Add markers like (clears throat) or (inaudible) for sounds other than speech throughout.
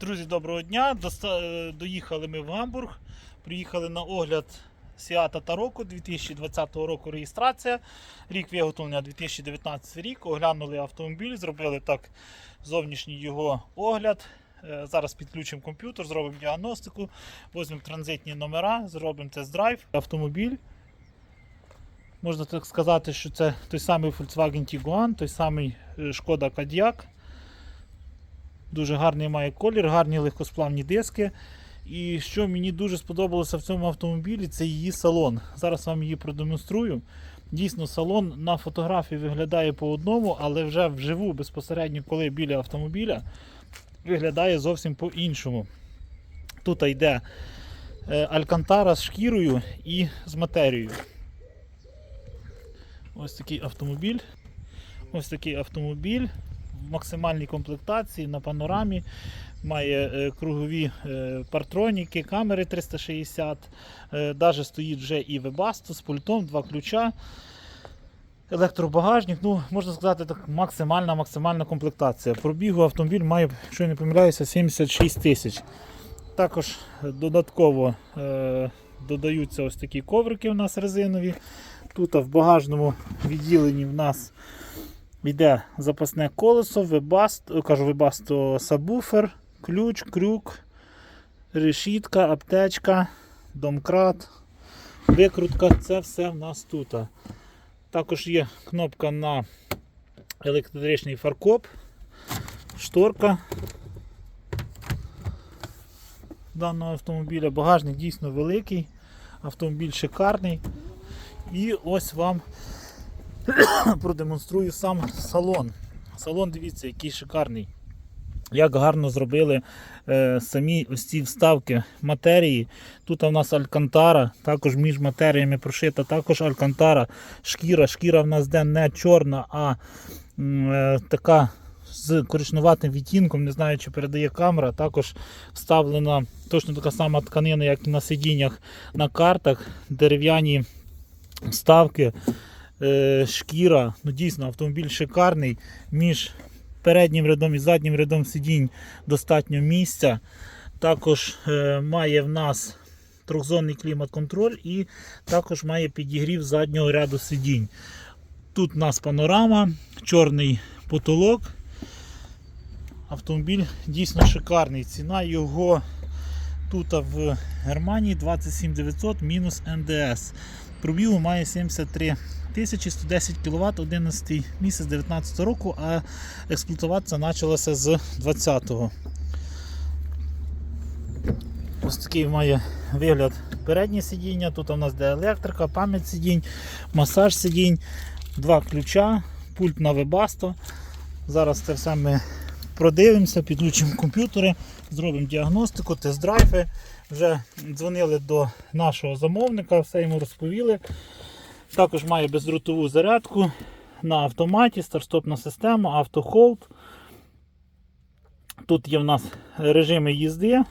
Друзі, доброго дня. Е, Доїхали ми в Гамбург. Приїхали на огляд Сіата Тароку 2020 року реєстрація. Рік виготовлення 2019 рік. Оглянули автомобіль, зробили так зовнішній його огляд. Е, Зараз підключимо комп'ютер, зробимо діагностику, візьмемо транзитні номера, зробимо тест-драйв. Автомобіль. Можна так сказати, що це той самий Volkswagen Tiguan, той самий е, Шкода Kodiaq. Дуже гарний має колір, гарні легкосплавні диски. І що мені дуже сподобалося в цьому автомобілі, це її салон. Зараз вам її продемонструю. Дійсно, салон на фотографії виглядає по одному, але вже вживу, безпосередньо, коли біля автомобіля, виглядає зовсім по-іншому. Тут йде е, алькантара з шкірою і з матерією. Ось такий автомобіль. Ось такий автомобіль в максимальній комплектації на панорамі. Має е, кругові е, партроніки, камери 360. Е, Даже стоїть вже і Webasto з пультом, два ключа. Електробагажник, ну, можна сказати, так максимальна максимальна комплектація. Пробігу автомобіль має, якщо я не помиляюся, 76 тисяч. Також додатково е, додаються ось такі коврики у нас резинові. Тут в багажному відділенні в нас йде запасне колесо, вебаст, кажу, вебасто сабвуфер, ключ, крюк, решітка, аптечка, домкрат, викрутка. Це все в нас тут. Також є кнопка на електричний фаркоп, шторка даного автомобіля. Багажник дійсно великий, автомобіль шикарний. І ось вам (coughs) продемонструю сам салон. Салон, дивіться, який шикарний. Як гарно зробили е, самі ось ці вставки матерії. Тут у нас алькантара, також між матеріями прошита, також алькантара, шкіра. Шкіра в нас де не чорна, а е, така з коричнуватим відтінком, не знаю, чи передає камера. Також вставлена точно така сама тканина, як і на сидіннях на картах, дерев'яні вставки шкіра. Ну, дійсно, автомобіль шикарний. Між переднім рядом і заднім рядом сидінь достатньо місця. Також е, має в нас трьохзонний клімат-контроль і також має підігрів заднього ряду сидінь. Тут у нас панорама, чорний потолок. Автомобіль дійсно шикарний. Ціна його тут в Германії 27 900 мінус НДС. Пробігу має 73 тисячі 110 кВт 11 місяць 19 року, а експлуатуватися почалося з 20-го. Ось такий має вигляд переднє сидіння. Тут у нас де електрика, пам'ять сидінь, масаж сидінь, два ключа, пульт на Webasto. Зараз це все ми продивимося, підключимо комп'ютери, зробимо діагностику, тест-драйви. Вже дзвонили до нашого замовника, все йому розповіли. Також має бездротову зарядку на автоматі, старт-стопна система, автохолд. Тут є в нас режими їзди,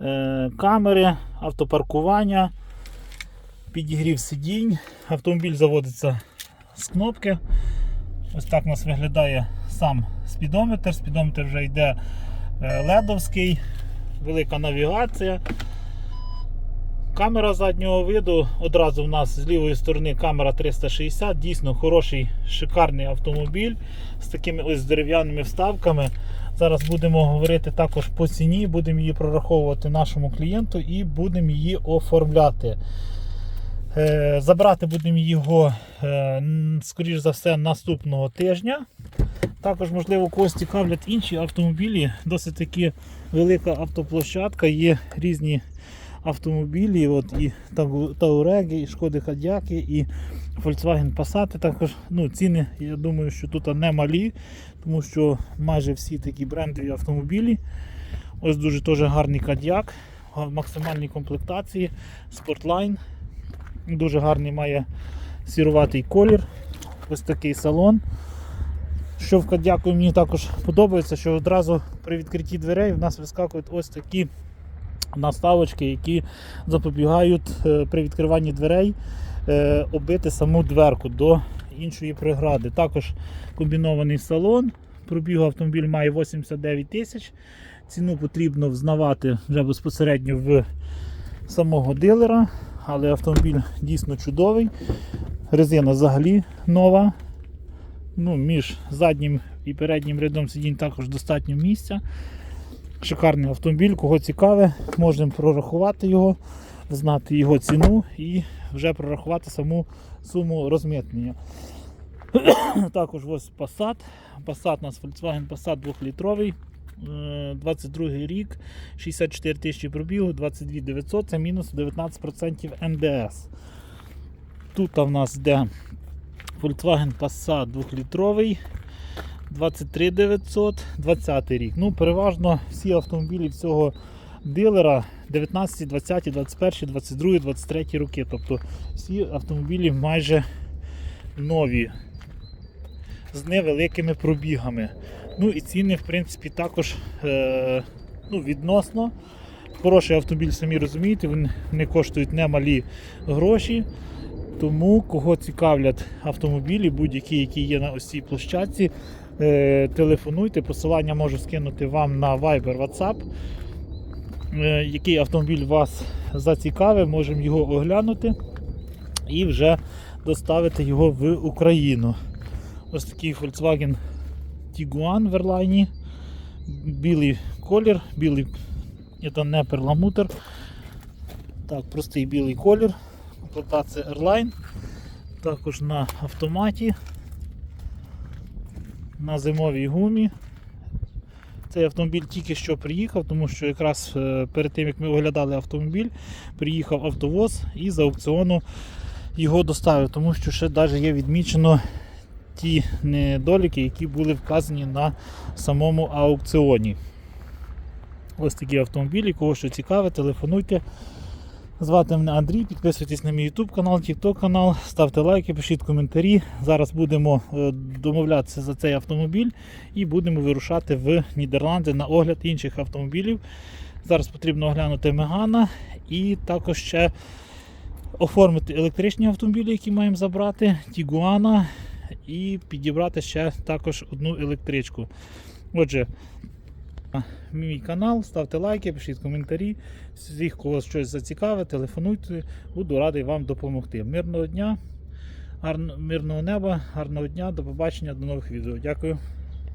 е, камери, автопаркування, підігрів сидінь. Автомобіль заводиться з кнопки. Ось так у нас виглядає сам спідометр. Спідометр вже йде е, ледовський, велика навігація. Камера заднього виду. Одразу в нас з лівої сторони камера 360. Дійсно хороший, шикарний автомобіль з такими ось дерев'яними вставками. Зараз будемо говорити також по ціні, будемо її прораховувати нашому клієнту і будемо її оформляти. Е, Забрати будемо його, е, скоріш за все, наступного тижня. Також, можливо, когось цікавлять інші автомобілі. Досить таки велика автоплощадка, є різні автомобілі, от і Тау- Тауреги, і Шкоди Кадяки, і Volkswagen Passat. Також ну, ціни, я думаю, що тут не малі, тому що майже всі такі брендові автомобілі. Ось дуже теж гарний Кадяк в максимальній комплектації, Sportline. Дуже гарний має сіруватий колір. Ось такий салон. Що Кадяку мені також подобається, що одразу при відкритті дверей в нас вискакують ось такі наставочки, які запобігають е, при відкриванні дверей е, оббити саму дверку до іншої прегради. Також комбінований салон, Пробігу автомобіль має 89 тисяч. Ціну потрібно взнавати вже безпосередньо в самого дилера, але автомобіль дійсно чудовий. Резина взагалі нова. Ну, між заднім і переднім рядом сидінь також достатньо місця. Шикарний автомобіль, кого цікаве, можемо прорахувати його, знати його ціну і вже прорахувати саму суму розмитнення. (clears throat) Також ось Passat. Passat у нас Volkswagen Passat 2-літровий. Е, 22 рік, 64 тисячі пробігу, 22 900, це мінус 19% НДС. Тут у нас йде Volkswagen Passat 2-літровий, 23 900, 20 рік. Ну, переважно всі автомобілі цього дилера 19, 20, 21, 22, 23 роки. Тобто всі автомобілі майже нові з невеликими пробігами. Ну і ціни, в принципі, також е, ну, відносно. Хороший автомобіль, самі розумієте, вони не коштують немалі гроші. Тому кого цікавлять автомобілі, будь-які, які є на ось цій площадці, е, телефонуйте. Посилання можу скинути вам на Viber WhatsApp. Е, який автомобіль вас зацікавив, можемо його оглянути і вже доставити його в Україну. Ось такий Volkswagen Tiguan в Ерлайні. Білий колір, білий це не перламутр. Так, простий білий колір. Комплектація Airline. Також на автоматі. На зимовій гумі. Цей автомобіль тільки що приїхав, тому що якраз е, перед тим як ми оглядали автомобіль, приїхав автовоз і з аукціону його доставив, тому що ще навіть є відмічено ті недоліки, які були вказані на самому аукціоні. Ось такі автомобілі, кого що цікаве, телефонуйте. Звати мене Андрій, підписуйтесь на мій YouTube канал, TikTok канал, ставте лайки, пишіть коментарі. Зараз будемо е, домовлятися за цей автомобіль і будемо вирушати в Нідерланди на огляд інших автомобілів. Зараз потрібно оглянути Мегана і також ще оформити електричні автомобілі, які маємо забрати, Тігуана і підібрати ще також одну електричку. Отже, мій канал, ставте лайки, пишіть коментарі. Всіх, кого щось зацікавить, телефонуйте, буду радий вам допомогти. Мирного дня, гарно- мирного неба, гарного дня, до побачення, до нових відео. Дякую.